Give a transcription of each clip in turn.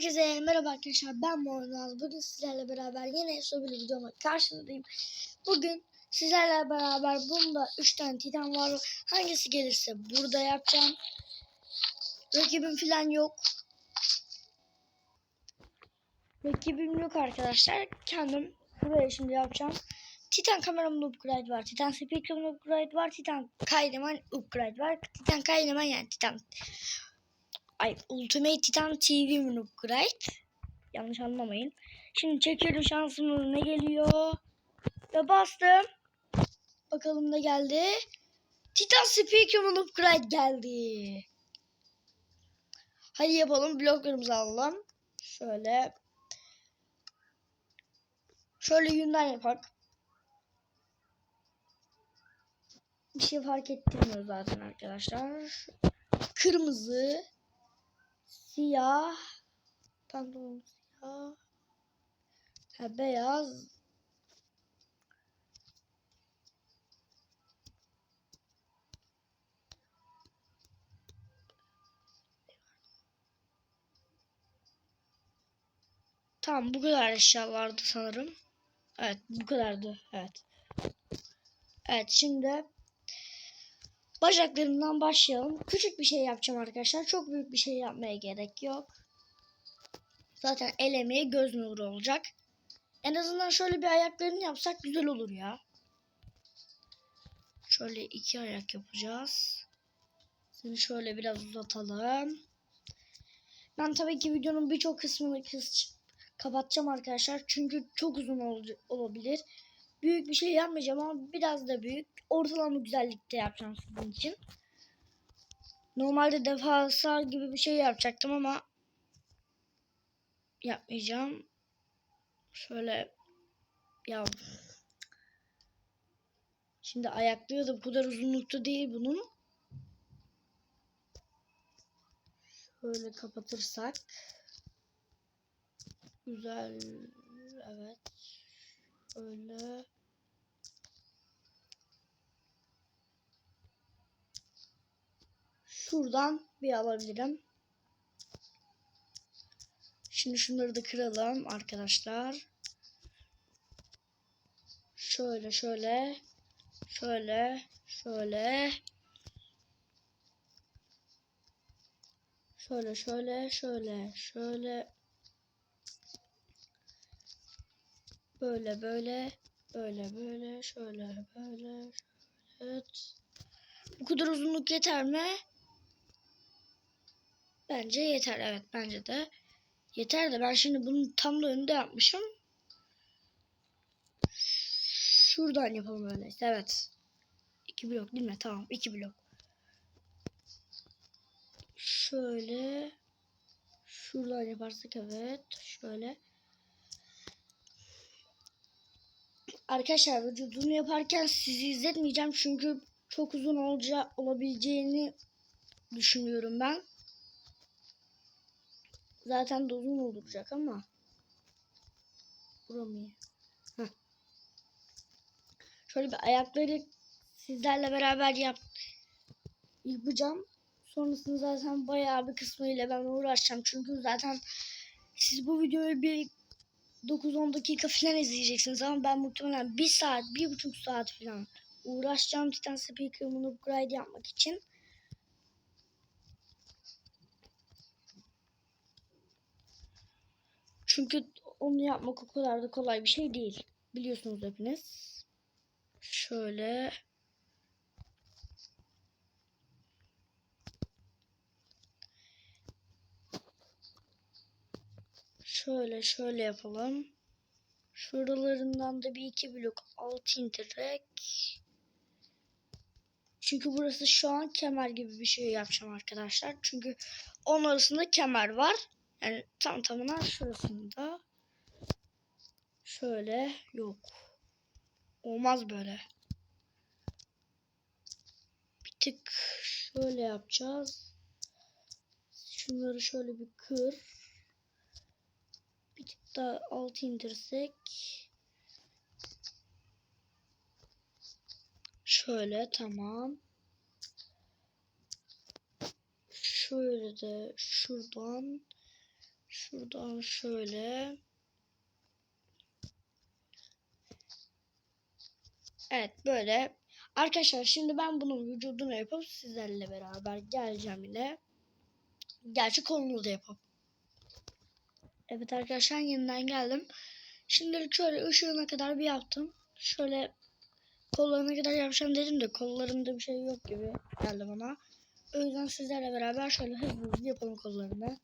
Herkese merhaba arkadaşlar ben Mornaz. Bugün sizlerle beraber yine Esso bir videomla karşınızdayım. Bugün sizlerle beraber bunda 3 tane titan var. Hangisi gelirse burada yapacağım. Rakibim falan yok. Rakibim yok arkadaşlar. Kendim buraya şimdi yapacağım. Titan kameramın upgrade var. Titan speaker'ın upgrade var. Titan kaydeman upgrade var. Titan kaydeman yani Titan Ay Ultimate Titan TV upgrade. Yanlış anlamayın. Şimdi çekiyorum şansımız ne geliyor. Ve bastım. Bakalım ne geldi. Titan Speaker'ın upgrade geldi. Hadi yapalım. Bloklarımızı alalım. Şöyle. Şöyle yünden yapak. Bir şey fark ettirmiyor zaten arkadaşlar. Kırmızı. Siyah. Pantolon siyah. Ha, beyaz. Tamam bu kadar eşya sanırım. Evet bu kadardı. Evet. Evet şimdi bacaklarımdan başlayalım. Küçük bir şey yapacağım arkadaşlar. Çok büyük bir şey yapmaya gerek yok. Zaten el emeği göz nuru olacak. En azından şöyle bir ayaklarını yapsak güzel olur ya. Şöyle iki ayak yapacağız. Seni şöyle biraz uzatalım. Ben tabii ki videonun birçok kısmını kıs kapatacağım arkadaşlar. Çünkü çok uzun ol olabilir. Büyük bir şey yapmayacağım ama biraz da büyük. Ortalama güzellikte yapacağım sizin için. Normalde defasa gibi bir şey yapacaktım ama yapmayacağım. Şöyle ya Şimdi ayaklığı da bu kadar uzunlukta değil bunun. Şöyle kapatırsak güzel evet şöyle şuradan bir alabilirim. Şimdi şunları da kıralım arkadaşlar. Şöyle şöyle şöyle şöyle şöyle şöyle şöyle şöyle böyle böyle böyle böyle şöyle böyle evet. Bu kadar uzunluk yeter mi? Bence yeter evet bence de. Yeter de ben şimdi bunu tam da önünde yapmışım. Şuradan yapalım öyleyse. Evet. İki blok değil mi? Tamam. iki blok. Şöyle. Şuradan yaparsak evet. Şöyle. Arkadaşlar vücudunu yaparken sizi izletmeyeceğim. Çünkü çok uzun olacağı, olabileceğini düşünüyorum ben. Zaten de uzun olacak ama. Buram iyi. Heh. Şöyle bir ayakları sizlerle beraber yap yapacağım. Sonrasında zaten bayağı bir kısmıyla ben uğraşacağım. Çünkü zaten siz bu videoyu bir 9-10 dakika falan izleyeceksiniz ama ben muhtemelen 1 saat, 1,5 saat falan uğraşacağım Titan Speaker'ımın upgrade yapmak için. Çünkü onu yapmak o kadar da kolay bir şey değil. Biliyorsunuz hepiniz. Şöyle. Şöyle şöyle yapalım. Şuralarından da bir iki blok alt indirerek. Çünkü burası şu an kemer gibi bir şey yapacağım arkadaşlar. Çünkü onun arasında kemer var. Yani tam tamına şurasında. Şöyle yok. Olmaz böyle. Bir tık şöyle yapacağız. Şunları şöyle bir kır. Daha alt indirsek. Şöyle tamam. Şöyle de şuradan Şuradan şöyle. Evet böyle. Arkadaşlar şimdi ben bunun vücudunu yapıp sizlerle beraber geleceğim yine. Gerçi kolunu da yapıp. Evet arkadaşlar yeniden geldim. Şimdilik şöyle ışığına kadar bir yaptım. Şöyle kollarına kadar yapacağım dedim de kollarımda bir şey yok gibi geldi bana. O yüzden sizlerle beraber şöyle hızlı hızlı yapalım kollarını.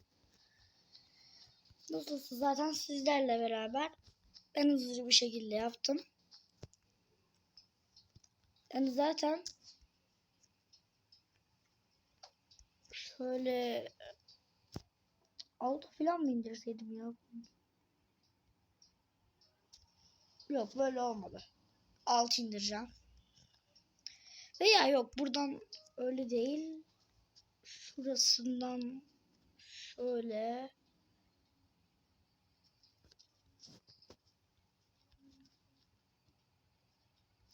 Nasılsa zaten sizlerle beraber ben hızlı bir şekilde yaptım. Yani zaten şöyle altı falan mı indirseydim ya? Yok böyle olmadı. Alt indireceğim. Veya yok buradan öyle değil. Şurasından şöyle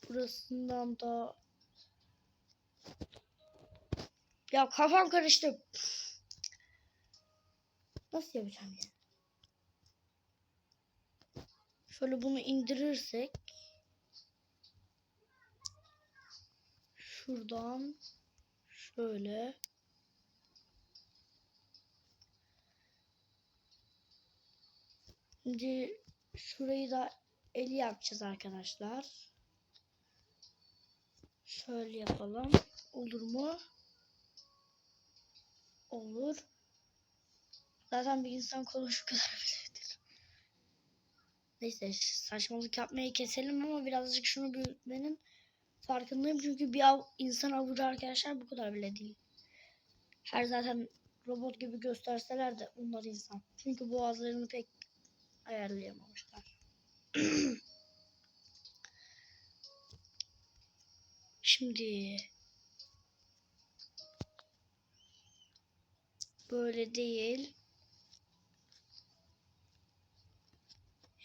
burasından da ya kafam karıştı. Nasıl yapacağım ya? Şöyle bunu indirirsek şuradan şöyle Şimdi şurayı da eli yapacağız arkadaşlar. Şöyle yapalım. Olur mu? Olur. Zaten bir insan kolu şu kadar biledir. Neyse saçmalık yapmayı keselim ama birazcık şunu büyütmenin farkındayım. Çünkü bir av, insan avucu arkadaşlar bu kadar bile değil. Her zaten robot gibi gösterseler de onlar insan. Çünkü boğazlarını pek ayarlayamamışlar. Şimdi böyle değil.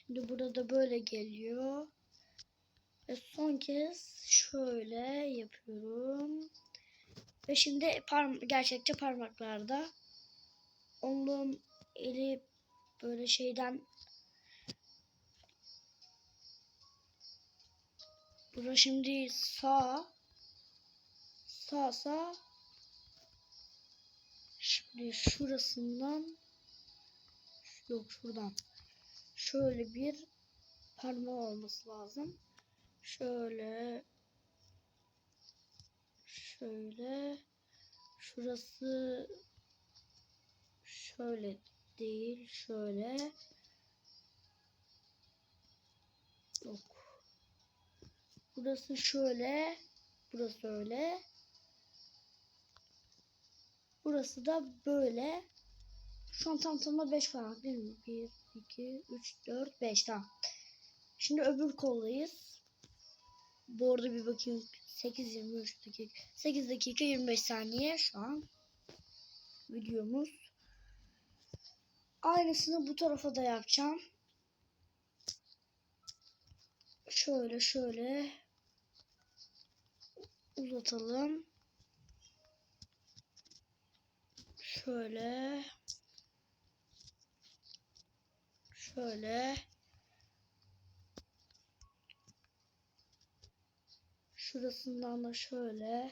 Şimdi burada böyle geliyor. Ve son kez şöyle yapıyorum. Ve şimdi parm gerçekçi parmaklarda onun eli böyle şeyden Bura şimdi sağ sağ sağ şimdi şurasından yok şuradan şöyle bir parmağı olması lazım. Şöyle şöyle şurası şöyle değil şöyle. Yok. Burası şöyle burası öyle. Burası da böyle. Şu an tam tamına 5 parmak değil mi? 1 2 3 4 5 tamam. Şimdi öbür koldayız. Bu arada bir bakayım. 8 23 dakika. 8 dakika 25 saniye şu an. Videomuz. Aynısını bu tarafa da yapacağım. Şöyle şöyle. Uzatalım. Şöyle şöyle şurasından da şöyle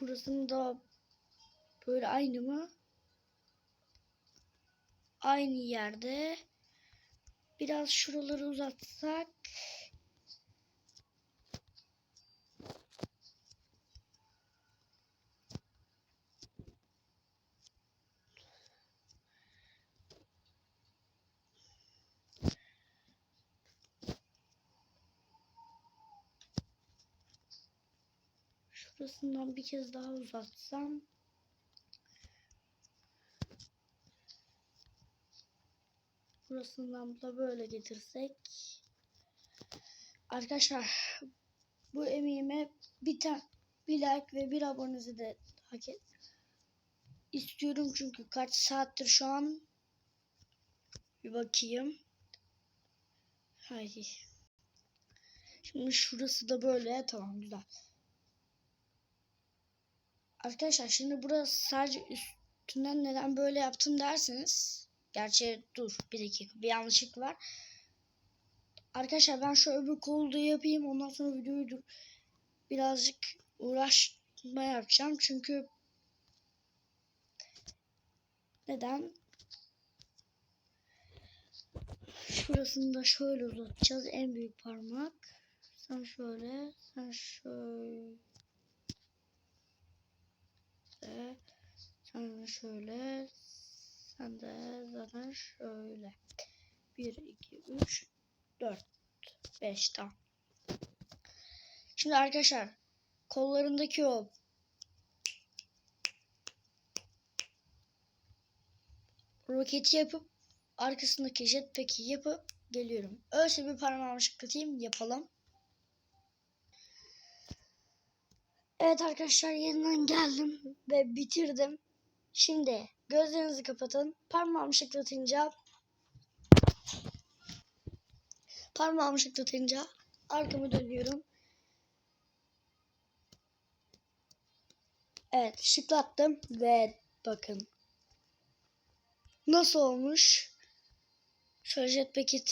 Burasını da böyle aynı mı? Aynı yerde. Biraz şuraları uzatsak. Şurasından bir kez daha uzatsam. Burasından da böyle getirsek. Arkadaşlar bu emeğime bir tane bir like ve bir abonenizi de hak et. istiyorum çünkü kaç saattir şu an bir bakayım. Haydi. Şimdi şurası da böyle. Tamam güzel. Arkadaşlar şimdi burası sadece üstünden neden böyle yaptım derseniz. Gerçi dur bir dakika bir yanlışlık var. Arkadaşlar ben şu öbür kolu da yapayım. Ondan sonra videoyu dur. Birazcık uğraşma yapacağım. Çünkü neden? Şurasını da şöyle uzatacağız. En büyük parmak. Sen şöyle. Sen şöyle. Sen şöyle. Sen de zaten şöyle. 1, 2, 3, 4, 5 tamam. Şimdi arkadaşlar kollarındaki o roketi yapıp arkasındaki jetpack'i yapıp geliyorum. Öyleyse bir parmağımı şıklatayım yapalım. Evet arkadaşlar yeniden geldim ve bitirdim. Şimdi gözlerinizi kapatın. Parmağımı şıklatınca parmağımı şıklatınca arkamı dönüyorum. Evet şıklattım ve bakın nasıl olmuş. Şöyle jetpack'i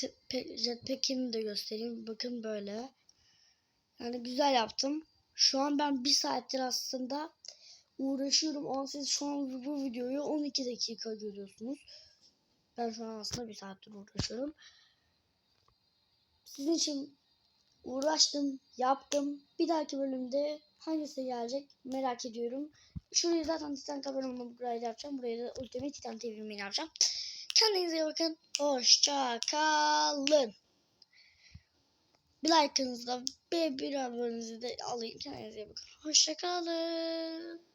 jetpack'ini de göstereyim. Bakın böyle. Yani güzel yaptım. Şu an ben bir saattir aslında uğraşıyorum. Ama siz şu an bu videoyu 12 dakika görüyorsunuz. Ben şu an aslında bir saattir uğraşıyorum. Sizin için uğraştım, yaptım. Bir dahaki bölümde hangisi gelecek merak ediyorum. Şurayı zaten Titan kameramla burayı da yapacağım. Burayı da Ultimate Titan TV'mi yapacağım. Kendinize iyi bakın. Hoşça kalın. Bir like'ınızı da bir, bir abonenizi de alayım. Kendinize iyi bakın. Hoşça kalın.